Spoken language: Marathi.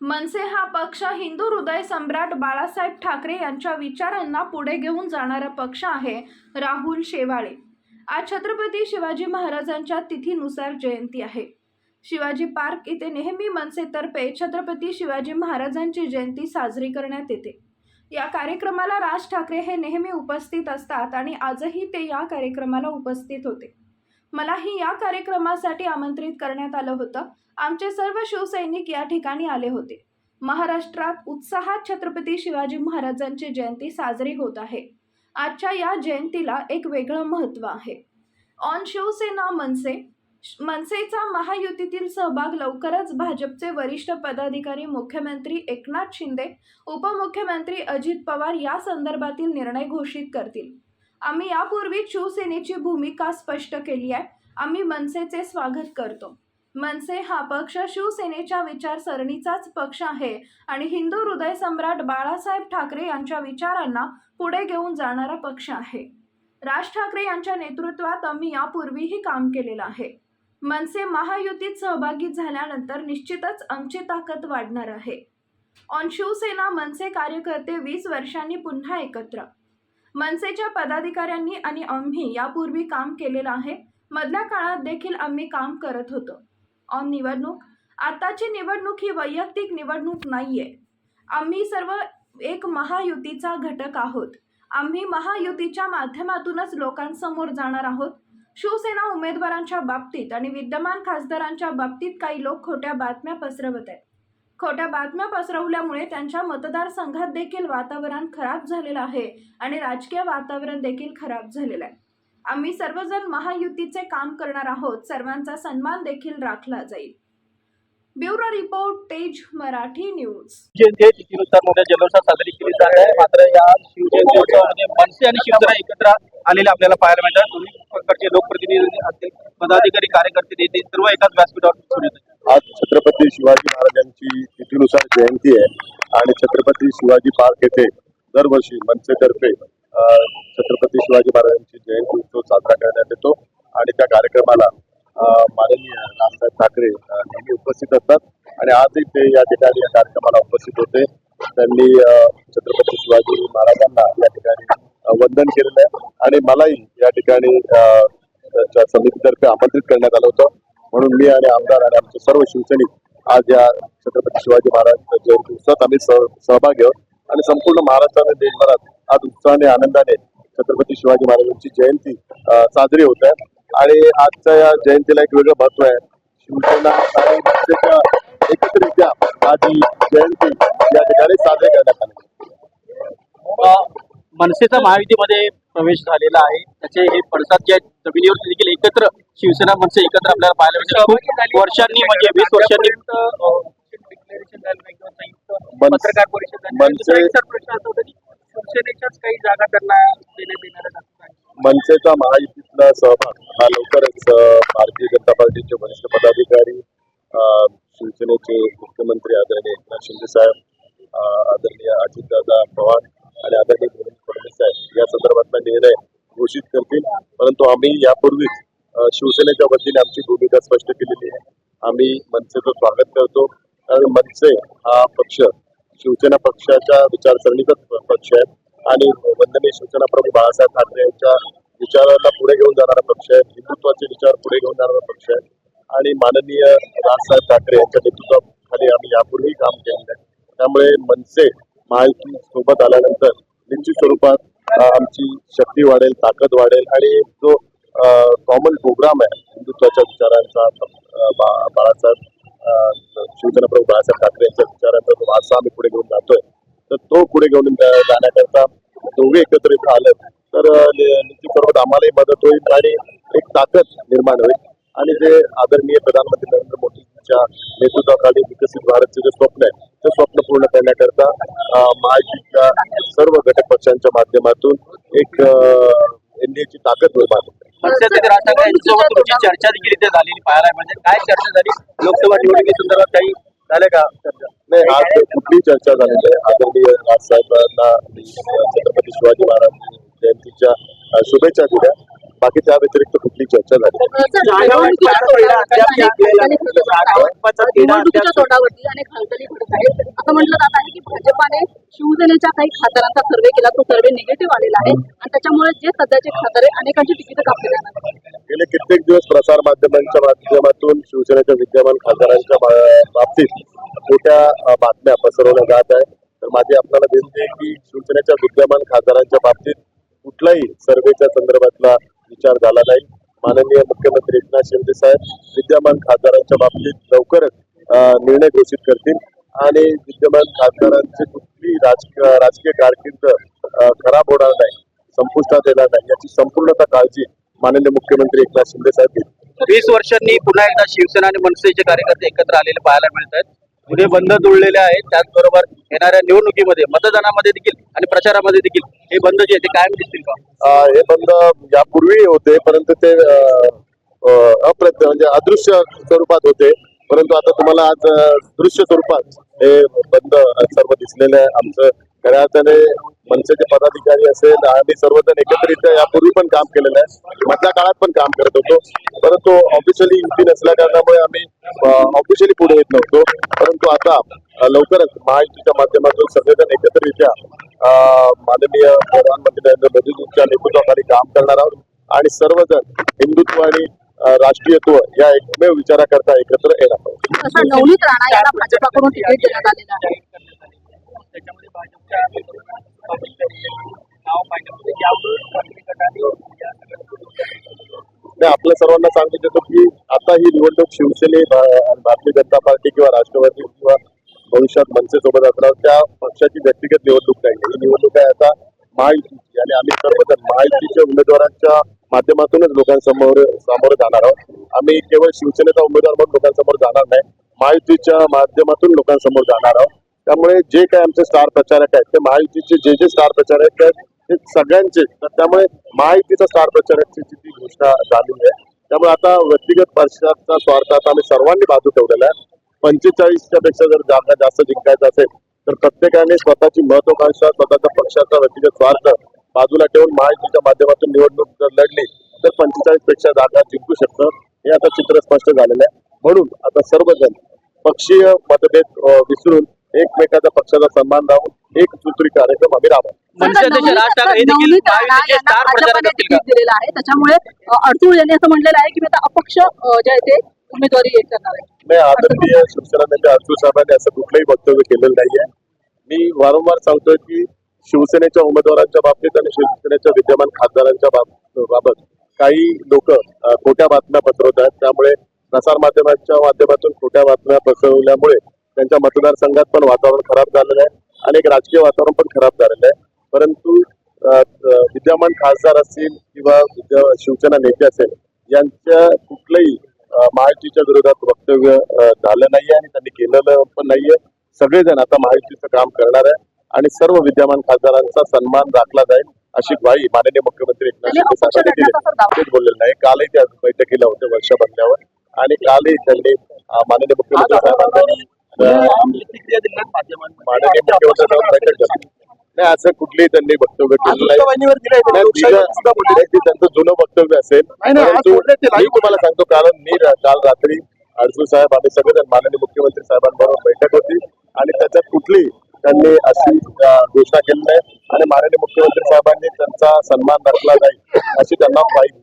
मनसे हा पक्ष हिंदू हृदय सम्राट बाळासाहेब ठाकरे यांच्या विचारांना पुढे घेऊन जाणारा पक्ष आहे राहुल शेवाळे. आज छत्रपती शिवाजी महाराजांच्या तिथीनुसार जयंती आहे. शिवाजी पार्क येथे नेहमी मनसेतर्फे छत्रपती शिवाजी महाराजांची जयंती साजरी करण्यात येते. या कार्यक्रमाला राज ठाकरे हे नेहमी उपस्थित असतात आणि आजही ते या कार्यक्रमाला उपस्थित होते. मलाही या कार्यक्रमासाठी आमंत्रित करण्यात आलं होतं. आमचे सर्व शिवसैनिक या ठिकाणी आले होते. महाराष्ट्रात उत्साहात छत्रपती शिवाजी महाराजांची जयंती साजरी होत आहे. आजच्या या जयंतीला एक वेगळं महत्त्व आहे. ऑन शिवसेना मनसे मनसेचा महायुतीतील सहभाग लवकरच भाजपचे वरिष्ठ पदाधिकारी मुख्यमंत्री एकनाथ शिंदे उपमुख्यमंत्री अजित पवार या संदर्भातील निर्णय घोषित करतील. आम्ही यापूर्वी शिवसेनेची भूमिका स्पष्ट केली आहे. आम्ही मनसेचे स्वागत करतो. मनसे हा पक्ष शिवसेनेच्या विचारसरणीचाच पक्ष आहे आणि हिंदू हृदय सम्राट बाळासाहेब ठाकरे यांच्या विचारांना पुढे घेऊन जाणारा पक्ष आहे. राज ठाकरे यांच्या नेतृत्वात आम्ही यापूर्वीही काम केलेलं आहे. मनसे महायुतीत सहभागी झाल्यानंतर निश्चितच आमची ताकद वाढणार आहे. ऑन शिवसेना मनसे कार्यकर्ते वीस वर्षांनी पुन्हा एकत्र मनसेच्या पदाधिकाऱ्यांनी आणि आम्ही यापूर्वी काम केलेलं आहे. मधल्या काळात देखील आम्ही काम करत होतो. ऑन निवडणूक? आताची निवडणूक ही वैयक्तिक निवडणूक नाहीये. आम्ही सर्व एक महायुतीचा घटक आहोत. आम्ही महायुतीच्या माध्यमातूनच लोकांसमोर जाणार आहोत. शिवसेना उमेदवारांच्या बाबतीत आणि विद्यमान खासदारांच्या बाबतीत काही लोक खोट्या बातम्या पसरवत आहेत. खोट्या बातम्या पसरवल्यामुळे त्यांच्या मतदारसंघात देखील वातावरण खराब झालेलं आहे आणि राजकीय वातावरण देखील खराब झालेलं आहे. आम्ही सर्वजण महायुतीचे काम करणार आहोत. सर्वांचा सन्मान देखील राखला जाईल. ब्युरो रिपोर्ट तेज मराठी न्यूज. जयंती आहे तिथीनुसार मोठ्या जल्लोषात साजरी केली जात आहे मात्र या शिवजयंती मनसे आणि शिवसेना एकत्र आलेले आपल्याला पाहायला मिळतात. दोन्ही प्रकारचे लोकप्रतिनिधी असतील पदाधिकारी कार्यकर्ते नेते सर्व एकाच व्यासपीठावर आज छत्रपती शिवाजी महाराजांची तिथीनुसार जयंती आहे आणि छत्रपती शिवाजी पार्क येथे दरवर्षी मनसेतर्फे अ, छत्रपती शिवाजी महाराजांची जयंती उत्सव साजरा करण्यात येतो. आणि त्या कार्यक्रमाला माननीय रामसाहेब ठाकरे नेहमी उपस्थित असतात. आणि आजही ते या ठिकाणी या कार्यक्रमाला उपस्थित होते. त्यांनी छत्रपती शिवाजी महाराजांना या ठिकाणी वंदन केलेलं आहे. आणि मलाही या ठिकाणी समितीतर्फे आमंत्रित करण्यात आलं होतं. म्हणून मी आणि आमदार आणि आमचे सर्व शिवसैनिक आज या छत्रपती शिवाजी महाराज जयंती उत्सवात आम्ही सह- सहभागी आहोत. आणि संपूर्ण महाराष्ट्राने देशभरात आज उत्साहाने आनंदाने छत्रपती शिवाजी महाराजांची जयंती साजरी होत आहे. आणि आजच्या या जयंतीला एक वेगळं महत्त्व आहे. शिवसेना आणि मनसेच्या एकत्रित्या आज ही जयंती या ठिकाणी साजरी करण्यात आली. मनसेचा महायुतीमध्ये प्रवेश झालेला आहे. त्याचे हे पडसाद जे आहेत जमिनीवर देखील एकत्र शिवसेना मनसे एकत्र आपल्याला पाहायला मिळतात. खूप वर्षांनी म्हणजे वीस वर्षांनी मन- पत्रकार परिषद शिवसेनेच्याच काही जागा त्यांना देण्यात येणार. मनसेचा महायुतीतला सहभाग हा लवकरच भारतीय जनता पार्टीचे वरिष्ठ पदाधिकारी शिवसेनेचे मुख्यमंत्री आदरणीय एकनाथ शिंदे साहेब आदरणीय अजितदादा पवार आणि आदरणीय देवेंद्र फडणवीस साहेब या संदर्भातला निर्णय घोषित करतील. परंतु आम्ही यापूर्वीच शिवसेनेच्या वतीने आमची भूमिका स्पष्ट केलेली आहे. आम्ही मनसेचं स्वागत करतो. कारण मनसे हा पक्ष शिवसेना पक्षाच्या विचारसरणीचाच प- पक्ष आहे. आणि वंदनीय शिवसेना प्रमुख बाळासाहेब ठाकरे यांच्या विचाराला पुढे घेऊन जाणारा पक्ष आहे. हिंदुत्वाचे विचार पुढे घेऊन जाणारा पक्ष आहे. आणि माननीय राजसाहेब ठाकरे यांच्या नेतृत्वाखाली आम्ही यापूर्वी काम केलेलं आहे. त्यामुळे मनसे महायुती सोबत आल्यानंतर निश्चित स्वरूपात आमची शक्ती वाढेल ताकद वाढेल आणि एक जो कॉमन प्रोग्राम आहे हिंदुत्वाच्या विचारांचा बा- बाळासाहेब शिवसेना प्रमुख बाळासाहेब ठाकरे यांच्या विचारांचा तो वारसा आम्ही पुढे घेऊन जातोय. तर तो पुढे घेऊन जाण्याकरता दोघे एकत्रित आलं. तर अ, निश्चित आम्हालाही मदत होईल आणि एक ताकद निर्माण होईल. आणि जे आदरणीय प्रधानमंत्री नरेंद्र मोदींच्या नेतृत्वाखाली विकसित भारतचे जे स्वप्न आहे ते स्वप्न पूर्ण करण्याकरता महायुतीच्या सर्व घटक पक्षांच्या माध्यमातून एक एनडीएची ताकद निर्माण होते तुमची चर्चा देखील इथे झालेली पाहायला म्हणजे काय चर्चा झाली? लोकसभा निवडणुकी संदर्भात काही झालं का चर्चा? नाही आज कुठली चर्चा झालेली आहे? आदरणीय राजसाहेबांना छत्रपती शिवाजी महाराज जयंतीच्या शुभेच्छा दिल्या. बाकी त्या व्यतिरिक्त कुठली चर्चा झाली निवडणुकीच्या तोंडावरती अनेक हालचाली घडत आहेत असं म्हटलं जात आहे की भाजपाने शिवसेनेच्या काही खासदारांचा सर्वे केला. तो सर्वे निगेटिव्ह आलेला आहे. आणि त्याच्यामुळे जे सध्याचे खासदार आहे अनेकांची तिकीट कापली जाणार आहेत. गेले कित्येक दिवस प्रसार माध्यमांच्या माध्यमातून शिवसेनेच्या विद्यमान खासदारांच्या बाबतीत खोट्या बातम्या पसरवल्या जात आहे तर माझी आपल्याला विनंती आहे की शिवसेनेच्या विद्यमान खासदारांच्या बाबतीत कुठलाही सर्वेच्या संदर्भातला विचार झाला नाही. माननीय मुख्यमंत्री एकनाथ शिंदे साहेब विद्यमान खासदारांच्या बाबतीत लवकरच निर्णय घोषित करतील आणि विद्यमान खासदारांची कुठली राजकीय राजकीय कारकीर्द खराब होणार नाही संपुष्टात येणार नाही याची संपूर्णता काळजी माननीय मुख्यमंत्री एकनाथ शिंदे साहेब घेतील. वीस वर्षांनी पुन्हा एकदा शिवसेना आणि मनसेचे कार्यकर्ते एकत्र आलेले पाहायला मिळत आहेत. जे बंद जुळलेले आहेत. त्याचबरोबर येणाऱ्या निवडणुकीमध्ये मतदानामध्ये देखील आणि प्रचारामध्ये देखील हे बंद जे आहे ते कायम दिसतील का? हे बंद यापूर्वी होते परंतु ते अप्रत्य म्हणजे अदृश्य स्वरूपात होते. परंतु आता तुम्हाला आज दृश्य स्वरूपात हे बंद सर्व दिसलेलं आहे. आमचं खऱ्या अर्थाने मनसेचे पदाधिकारी असेल आम्ही सर्वजण एकत्रित यापूर्वी पण काम केलेलं आहे. मधल्या काळात पण काम करत होतो. परंतु ऑफिशियली युती नसल्या कारणामुळे आम्ही ऑफिशियली पुढे येत नव्हतो. परंतु आता लवकरच महायुतीच्या माध्यमातून सगळेजण एकत्रित्या माननीय प्रधानमंत्री नरेंद्र मोदीजींच्या नेतृत्वाखाली काम करणार आहोत. आणि सर्वजण हिंदुत्व आणि राष्ट्रीयत्व या एकमेव विचाराकरता एकत्र येणार आहोत. नाही आपल्या सर्वांना सांगू इच्छितो की आता ही निवडणूक शिवसेने भारतीय जनता पार्टी किंवा राष्ट्रवादी किंवा भविष्यात मनसेसोबत असणार त्या पक्षाची व्यक्तिगत निवडणूक नाही. ही निवडणूक आहे आता महायुतीची आणि आम्ही सर्वजण महायुतीच्या उमेदवारांच्या माध्यमातूनच लोकांसमोर सामोरं जाणार आहोत. आम्ही केवळ शिवसेनेचा उमेदवार म्हणून लोकांसमोर जाणार नाही महायुतीच्या माध्यमातून लोकांसमोर जाणार आहोत. त्यामुळे जे काय आमचे स्टार प्रचारक आहेत ते महायुतीचे जे जे स्टार प्रचारक आहेत ते सगळ्यांचे तर त्यामुळे महायुतीचा स्टार प्रचारकची ती घोषणा झाली आहे त्यामुळे आता व्यक्तिगत पक्षाचा स्वार्थ आता आम्ही सर्वांनी बाजू ठेवलेला आहे. पंचेचाळीसच्या पेक्षा जर जागा जास्त जिंकायचं असेल तर प्रत्येकाने स्वतःची महत्वाकांक्षा स्वतःचा पक्षाचा व्यक्तिगत स्वार्थ बाजूला ठेवून महायुतीच्या माध्यमातून निवडणूक जर लढली तर पंचेचाळीसपेक्षा जागा जिंकू शकतं. हे आता चित्र स्पष्ट झालेलं आहे. म्हणून आता सर्वजण पक्षीय मतभेद विसरून एकमेकाच्या पक्षाचा सन्मान राहून एक सूत्री कार्यक्रम आम्ही तिकीट दिलेलं आहे. त्याच्यामुळे अ, अडसूळ यांनी असं म्हटलेलं आहे की मी आता अपक्ष जे आहे ते उमेदवारी करणार आहे. नाही आदरणीय शिवसेना नेते अतुल साहेबांनी असं कुठलंही वक्तव्य केलेलं नाहीये. मी वारंवार सांगतोय की शिवसेनेच्या उमेदवारांच्या बाबतीत आणि शिवसेनेच्या विद्यमान खासदारांच्या बाब- बाबत काही लोक खोट्या बातम्या पसरवत आहेत. त्यामुळे प्रसार माध्यमांच्या माध्यमातून खोट्या बातम्या पसरवल्यामुळे त्यांच्या मतदारसंघात पण वातावरण खराब झालेलं आहे. आणि एक राजकीय वातावरण पण खराब झालेलं आहे. परंतु विद्यमान खासदार असतील किंवा शिवसेना नेते असेल यांच्या कुठलंही महायुतीच्या विरोधात वक्तव्य झालं नाहीये आणि त्यांनी केलेलं पण नाहीये. सगळेजण आता महायुतीचं काम करणार आहे आणि सर्व विद्यमान खासदारांचा सन्मान राखला जाईल अशी ग्वाही माननीय मुख्यमंत्री एकनाथ शिंदे साहेबांनी दिली. बोललेलं नाही. कालही त्या बैठकीला होते वर्षा बदल्यावर आणि कालही त्यांनी माननीय मुख्यमंत्री साहेबांवर नाही असं कुठलीही त्यांनी वक्तव्य केलेलं नाही. नाही, नाही, त्यांचं जुनं वक्तव्य असेल. मी तुम्हाला सांगतो कारण मी काल रात्री अडसूळ साहेब आम्ही सगळेजण माननीय मुख्यमंत्री साहेबांबरोबर बैठक होती आणि त्याच्यात कुठली त्यांनी अशी घोषणा केली नाही आणि माननीय मुख्यमंत्री साहेबांनी त्यांचा सन्मान राखला जाईल अशी त्यांना माहिती.